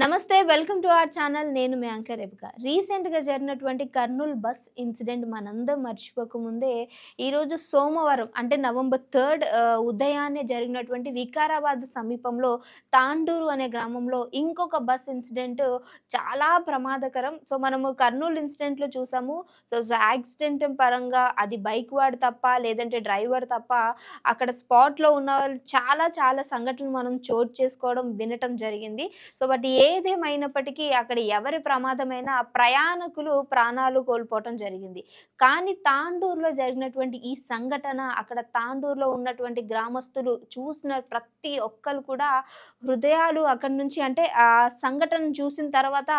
నమస్తే welcome to our channel. నేను మీ anchor రేపుక. రీసెంట్గా జరిగినటువంటి కర్నూలు బస్ ఇన్సిడెంట్ మనందరం మర్చిపోకముందే ఈరోజు సోమవారం అంటే నవంబర్ థర్డ్ ఉదయాన్నే జరిగినటువంటి వికారాబాద్ సమీపంలో తాండూరు అనే గ్రామంలో ఇంకొక బస్ ఇన్సిడెంట్ చాలా ప్రమాదకరం. సో మనము కర్నూలు ఇన్సిడెంట్లో చూసాము. సో యాక్సిడెంట్ పరంగా అది బైక్ వాడు తప్ప లేదంటే డ్రైవర్ తప్ప అక్కడ స్పాట్లో ఉన్న వాళ్ళు చాలా చాలా సంఘటనలు మనం చోటు చేసుకోవడం వినటం జరిగింది. సో బట్ ఏదేమైనప్పటికీ అక్కడ ఎవరి ప్రమాదమైనా ప్రయాణికులు ప్రాణాలు కోల్పోవటం జరిగింది. కానీ తాండూరులో జరిగినటువంటి ఈ సంఘటన అక్కడ తాండూరులో ఉన్నటువంటి గ్రామస్తులు చూసిన ప్రతి ఒక్కరు కూడా హృదయాలు అక్కడి నుంచి అంటే ఆ సంఘటన చూసిన తర్వాత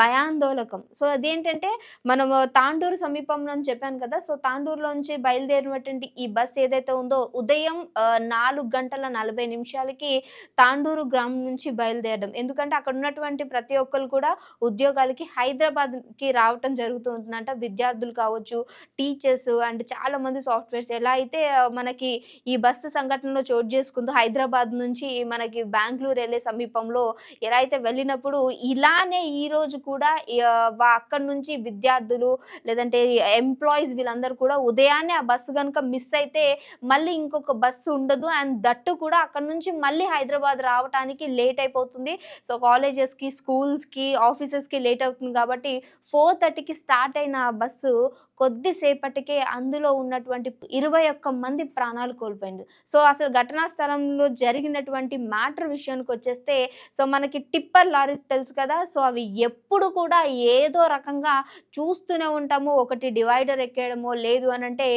భయాందోళకం. సో అదేంటంటే మనము తాండూరు సమీపంలో అని చెప్పాను కదా సో తాండూరులో నుంచి బయలుదేరినటువంటి ఈ బస్ ఏదైతే ఉందో ఉదయం నాలుగు గంటల నలభై నిమిషాలకి తాండూరు గ్రామం నుంచి బయలుదేరడం. ఎందుకంటే అక్కడ ఉన్నటువంటి ప్రతి ఒక్కరు కూడా ఉద్యోగాలకి హైదరాబాద్కి రావటం జరుగుతూ విద్యార్థులు కావచ్చు టీచర్స్ అండ్ చాలా మంది సాఫ్ట్వేర్స్ ఎలా అయితే మనకి ఈ బస్సు సంఘటనలో చోటు చేసుకుందో హైదరాబాద్ నుంచి మనకి బెంగళూరు వెళ్ళే సమీపంలో ఎలా అయితే వెళ్ళినప్పుడు ఇలానే ఈ రోజు కూడా అక్కడ నుంచి విద్యార్థులు లేదంటే ఎంప్లాయీస్ వీళ్ళందరూ కూడా ఉదయాన్నే ఆ బస్సు కనుక మిస్ అయితే మళ్ళీ ఇంకొక బస్సు ఉండదు. అండ్ దట్టు కూడా అక్కడ నుంచి మళ్ళీ హైదరాబాద్ రావడానికి లేట్ అయిపోతుంది. సో కాలేజ్ కాలేజెస్కి స్కూల్స్కి ఆఫీసెస్కి లేట్ అవుతుంది కాబట్టి ఫోర్ థర్టీకి స్టార్ట్ అయిన ఆ బస్సు కొద్దిసేపటికే అందులో ఉన్నటువంటి ఇరవై ఒక్క మంది ప్రాణాలు కోల్పోయింది సో అసలు ఘటనా స్థలంలో జరిగినటువంటి మ్యాటర్ విషయానికి వచ్చేస్తే సో మనకి టిప్పర్ లారీస్ తెలుసు కదా సో అవి ఎప్పుడు కూడా ఏదో రకంగా చూస్తూనే ఉంటాము. ఒకటి డివైడర్ ఎక్కేయడమో లేదు అని అంటే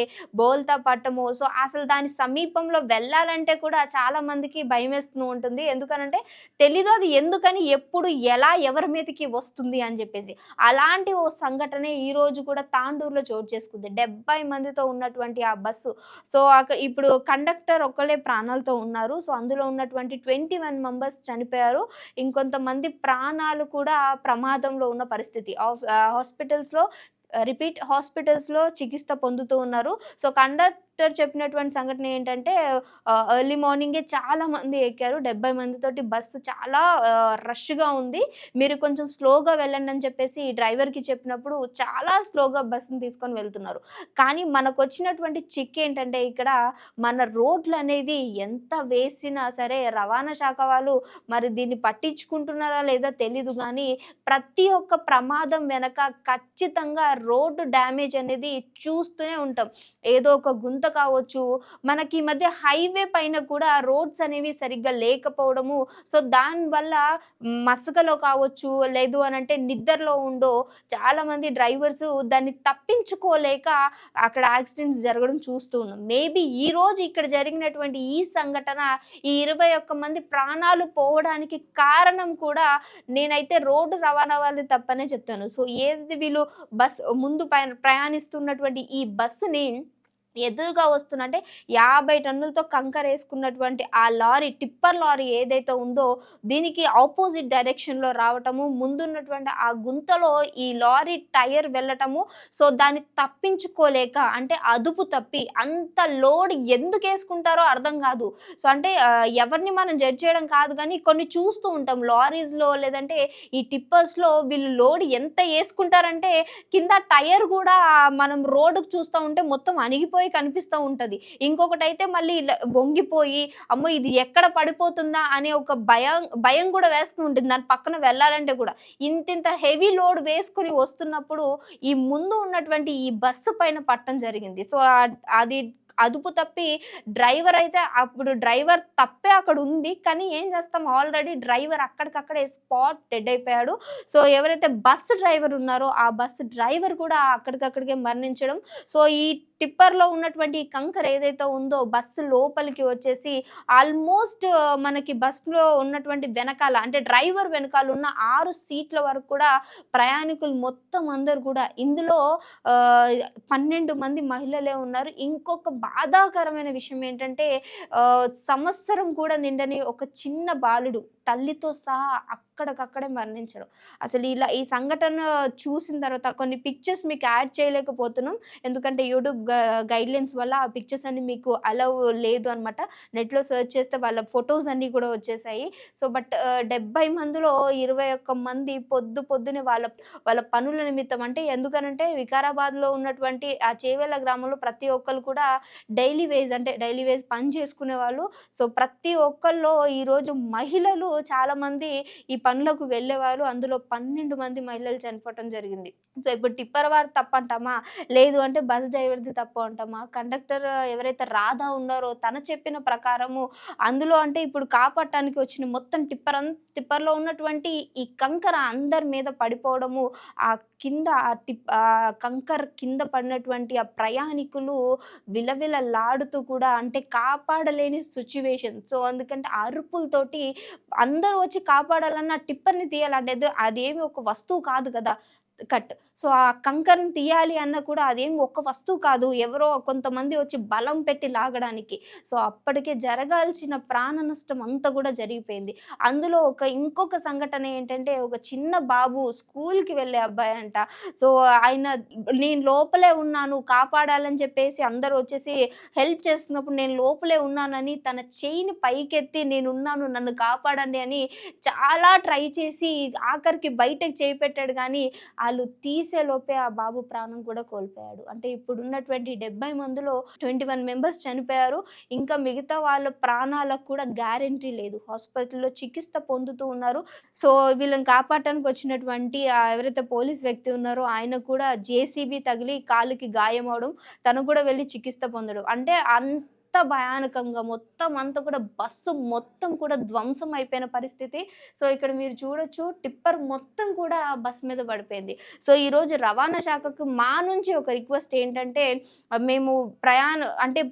బోల్తా పట్టము. సో అసలు దాని సమీపంలో వెళ్ళాలంటే కూడా చాలా మందికి భయం వేస్తూ ఉంటుంది. ఎందుకనంటే తెలీదు అది ఎందుకని ఎప్పుడు ఎలా ఎవరి మీదకి వస్తుంది అని చెప్పేసి. అలాంటి ఓ సంఘటన ఈరోజు కూడా తాండూరులో చోటు చేసుకుంది. డెబ్బై మందితో ఉన్నటువంటి ఆ బస్సు. సో అక్కడ ఇప్పుడు కండక్టర్ ఒక్కలే ప్రాణాలతో ఉన్నారు. సో అందులో ఉన్నటువంటి ట్వంటీ వన్ మెంబర్స్ చనిపోయారు. ఇంకొంతమంది ప్రాణాలు కూడా ప్రమాదంలో ఉన్న పరిస్థితి. హాస్పిటల్స్లో రిపీట్ హాస్పిటల్స్లో చికిత్స పొందుతూ ఉన్నారు. సో కండక్ట్ డాక్టర్ చెప్పినటువంటి సంఘటన ఏంటంటే ఎర్లీ మార్నింగే చాలా మంది ఎక్కారు. డెబ్బై మందితోటి బస్సు చాలా రష్గా ఉంది. మీరు కొంచెం స్లోగా వెళ్ళండి అని చెప్పేసి డ్రైవర్కి చెప్పినప్పుడు చాలా స్లోగా బస్సును తీసుకొని వెళ్తున్నారు. కానీ మనకు వచ్చినటువంటి చిక్ ఏంటంటే ఇక్కడ మన రోడ్లు అనేవి ఎంత వేసినా సరే రవాణా శాఖ వాళ్ళు మరి దీన్ని పట్టించుకుంటున్నారా లేదా తెలీదు కానీ ప్రతి ఒక్క ప్రమాదం వెనక ఖచ్చితంగా రోడ్డు డ్యామేజ్ అనేది చూస్తూనే ఉంటాం. ఏదో ఒక గుంత కావచ్చు మనకి ఈ మధ్య హైవే పైన కూడా రోడ్స్ అనేవి సరిగ్గా లేకపోవడము. సో దానివల్ల మసకలో కావచ్చు లేదు అని అంటే నిద్రలో ఉండో చాలామంది డ్రైవర్స్ దాన్ని తప్పించుకోలేక అక్కడ యాక్సిడెంట్స్ జరగడం చూస్తూ ఉన్నాం. మేబీ ఈ రోజు ఇక్కడ జరిగినటువంటి ఈ సంఘటన ఈ ఇరవై ఒక్క మంది ప్రాణాలు పోవడానికి కారణం కూడా నేనైతే రోడ్డు రవాణా వాళ్ళు తప్పనే చెప్తాను. సో ఏది వీళ్ళు బస్ ముందు ప్రయాణిస్తున్నటువంటి ఈ బస్సుని ఎదురుగా వస్తుందంటే యాభై టన్నులతో కంకర వేసుకున్నటువంటి ఆ లారీ టిప్పర్ లారీ ఏదైతే ఉందో దీనికి ఆపోజిట్ డైరెక్షన్లో రావటము ముందున్నటువంటి ఆ గుంతలో ఈ లారీ టైర్ వెళ్ళటము సో దాన్ని తప్పించుకోలేక అంటే అదుపు తప్పి అంత లోడ్ ఎందుకు వేసుకుంటారో అర్థం కాదు. సో అంటే ఎవరిని మనం జడ్జ్ చేయడం కాదు కానీ కొన్ని చూస్తూ ఉంటాం లారీస్లో లేదంటే ఈ టిప్పర్స్లో వీళ్ళు లోడ్ ఎంత వేసుకుంటారంటే కింద టైర్ కూడా మనం రోడ్డుకు చూస్తూ ఉంటే మొత్తం అణిగిపోయి కనిపిస్తూ ఉంటుంది. ఇంకొకటి అయితే మళ్ళీ ఇలా వంగిపోయి అమ్మో ఇది ఎక్కడ పడిపోతుందా అనే ఒక భయం భయం కూడా వేస్తూ ఉంటుంది. దాని పక్కన వెళ్ళాలంటే కూడా ఇంతింత హెవీ లోడ్ వేసుకుని వస్తున్నప్పుడు ఈ ముందు ఉన్నటువంటి ఈ బస్సు పైన పట్టడం జరిగింది. సో అది అదుపు తప్పి డ్రైవర్ అయితే అప్పుడు డ్రైవర్ తప్పే అక్కడ ఉంది. కానీ ఏం చేస్తాం? ఆల్రెడీ డ్రైవర్ అక్కడికక్కడే స్పాట్ డెడ్ అయిపోయాడు. సో ఎవరైతే బస్సు డ్రైవర్ ఉన్నారో ఆ బస్సు డ్రైవర్ కూడా అక్కడికక్కడికే మరణించడం. సో ఈ టిప్పర్లో ఉన్నటువంటి కంకర ఏదైతే ఉందో బస్సు లోపలికి వచ్చేసి ఆల్మోస్ట్ మనకి బస్సులో ఉన్నటువంటి వెనకాల అంటే డ్రైవర్ వెనకాల ఉన్న ఆరు సీట్ల వరకు కూడా ప్రయాణికులు మొత్తం అందరు కూడా ఇందులో పన్నెండు మంది మహిళలే ఉన్నారు. ఇంకొక బాధాకరమైన విషయం ఏంటంటే సంవత్సరం కూడా నిండని ఒక చిన్న బాలుడు తల్లితో సహా అక్కడికక్కడే మరణించడం. అసలు ఇలా ఈ సంఘటన చూసిన తర్వాత కొన్ని పిక్చర్స్ మీకు యాడ్ చేయలేకపోతున్నాం. ఎందుకంటే యూట్యూబ్ గైడ్లైన్స్ వల్ల ఆ పిక్చర్స్ అన్ని మీకు అలవ్ లేదు అనమాట నెట్లో సెర్చ్ చేస్తే వాళ్ళ ఫొటోస్ అన్నీ కూడా వచ్చేసాయి. సో బట్ డెబ్బై మందిలో ఇరవై ఒక్క మంది పొద్దు పొద్దునే వాళ్ళ వాళ్ళ పనుల నిమిత్తం అంటే ఎందుకనంటే వికారాబాద్లో ఉన్నటువంటి ఆ చేవేళ్ళ గ్రామంలో ప్రతి ఒక్కరు కూడా డైలీ వేజ్ అంటే డైలీ వేజ్ పని చేసుకునే వాళ్ళు సో ప్రతి ఒక్కళ్ళు ఈరోజు మహిళలు చాలా మంది ఈ పనులకు వెళ్ళేవారు. అందులో పన్నెండు మంది మహిళలు చనిపోవటం జరిగింది. సో ఇప్పుడు టిప్పర్ వారు తప్పు అంటామా? లేదు అంటే బస్ డ్రైవర్ది తప్పు అంటామా? కండక్టర్ ఎవరైతే రాధా ఉన్నారో తన చెప్పిన ప్రకారము అందులో అంటే ఇప్పుడు కాపాడటానికి వచ్చిన మొత్తం టిప్పర్ అన్ టిప్పర్లో ఉన్నటువంటి ఈ కంకర అందరి మీద పడిపోవడము ఆ కింద ఆ టిప్ ఆ కంకర్ కింద పడినటువంటి ఆ ప్రయాణికులు విలవిలలాడుతూ కూడా అంటే కాపాడలేని సిచ్యువేషన్. సో అందుకంటే అరుపులతోటి అందరూ వచ్చి కాపాడాలన్న టిప్పర్ని తీయాలంటే అది- అదేమి ఒక వస్తువు కాదు కదా. కట్. సో ఆ కంకర్ని తీయాలి అన్న కూడా అదేం ఒక్క వస్తువు కాదు. ఎవరో కొంతమంది వచ్చి బలం పెట్టి లాగడానికి. సో అప్పటికే జరగాల్సిన ప్రాణ నష్టం అంతా కూడా జరిగిపోయింది. అందులో ఒక ఇంకొక సంఘటన ఏంటంటే ఒక చిన్న బాబు స్కూల్కి వెళ్ళే అబ్బాయి అంట. సో ఆయన నేను లోపలే ఉన్నాను కాపాడాలని చెప్పేసి అందరూ వచ్చేసి హెల్ప్ చేస్తున్నప్పుడు నేను లోపలే ఉన్నానని తన చెయ్యిని పైకెత్తి నేను ఉన్నాను నన్ను కాపాడండి అని చాలా ట్రై చేసి ఆఖరికి బయటకు చేయి పెట్టాడు కానీ వాళ్ళు తీసే లోపే ఆ బాబు ప్రాణం కూడా కోల్పోయాడు. అంటే ఇప్పుడున్నటువంటి డెబ్బై మందిలో ట్వంటీ వన్ మెంబర్స్ చనిపోయారు. ఇంకా మిగతా వాళ్ళ ప్రాణాలకు కూడా గ్యారంటీ లేదు. హాస్పిటల్లో చికిత్స పొందుతూ ఉన్నారు. సో వీళ్ళని కాపాడటానికి వచ్చినటువంటి ఎవరైతే పోలీస్ వ్యక్తి ఉన్నారో ఆయన కూడా జేసీబీ తగిలి కాలుకి గాయం అవడం తను కూడా వెళ్ళి చికిత్స పొందడం. అంటే అంత భయానకంగా మొత్తం అంతా కూడా బస్సు మొత్తం కూడా ధ్వంసం అయిపోయిన పరిస్థితి. సో ఇక్కడ మీరు చూడొచ్చు టిప్పర్ మొత్తం కూడా బస్ మీద పడిపోయింది. సో ఈరోజు రవాణా శాఖకు మా నుంచి ఒక రిక్వెస్ట్ ఏంటంటే మేము ప్రయాణ అంటే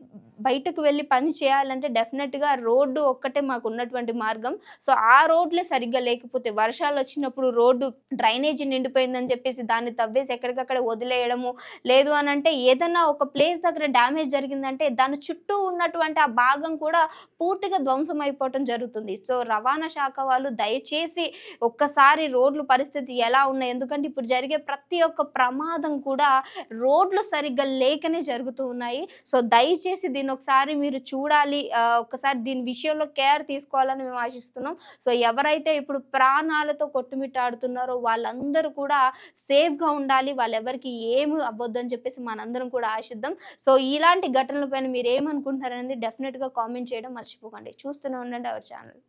బయటకు వెళ్ళి పని చేయాలంటే డెఫినెట్గా రోడ్డు ఒక్కటే మాకు ఉన్నటువంటి మార్గం. సో ఆ రోడ్లే సరిగ్గా లేకపోతే వర్షాలు వచ్చినప్పుడు రోడ్డు డ్రైనేజీ నిండిపోయిందని చెప్పేసి దాన్ని తవ్వేసి ఎక్కడికక్కడ వదిలేయడము. లేదు అని అంటే ఏదైనా ఒక ప్లేస్ దగ్గర డ్యామేజ్ జరిగిందంటే దాని చుట్టూ ఉన్నటువంటి ఆ భాగం కూడా పూర్తిగా ధ్వంసం అయిపోవటం జరుగుతుంది. సో రవాణా శాఖ వాళ్ళు దయచేసి ఒక్కసారి రోడ్లు పరిస్థితి ఎలా ఉన్నాయి? ఎందుకంటే ఇప్పుడు జరిగే ప్రతి ఒక్క ప్రమాదం కూడా రోడ్లు సరిగ్గా లేకనే జరుగుతూ ఉన్నాయి. సో దయచేసి దీని దీన్ని ఒకసారి మీరు చూడాలి ఒకసారి దీని విషయంలో కేర్ తీసుకోవాలని మేము ఆశిస్తున్నాం. సో ఎవరైతే ఇప్పుడు ప్రాణాలతో కొట్టుమిట్టాడుతున్నారో వాళ్ళందరూ కూడా సేఫ్గా ఉండాలి. వాళ్ళెవరికి ఏమి అవ్వద్దని చెప్పేసి మనందరం కూడా ఆశిద్దాం. సో ఇలాంటి ఘటనలపైన మీరు ఏమనుకుంటున్నారనేది డెఫినెట్గా కామెంట్ చేయడం మర్చిపోకండి. చూస్తూనే ఉండండి అవర్ ఛానల్.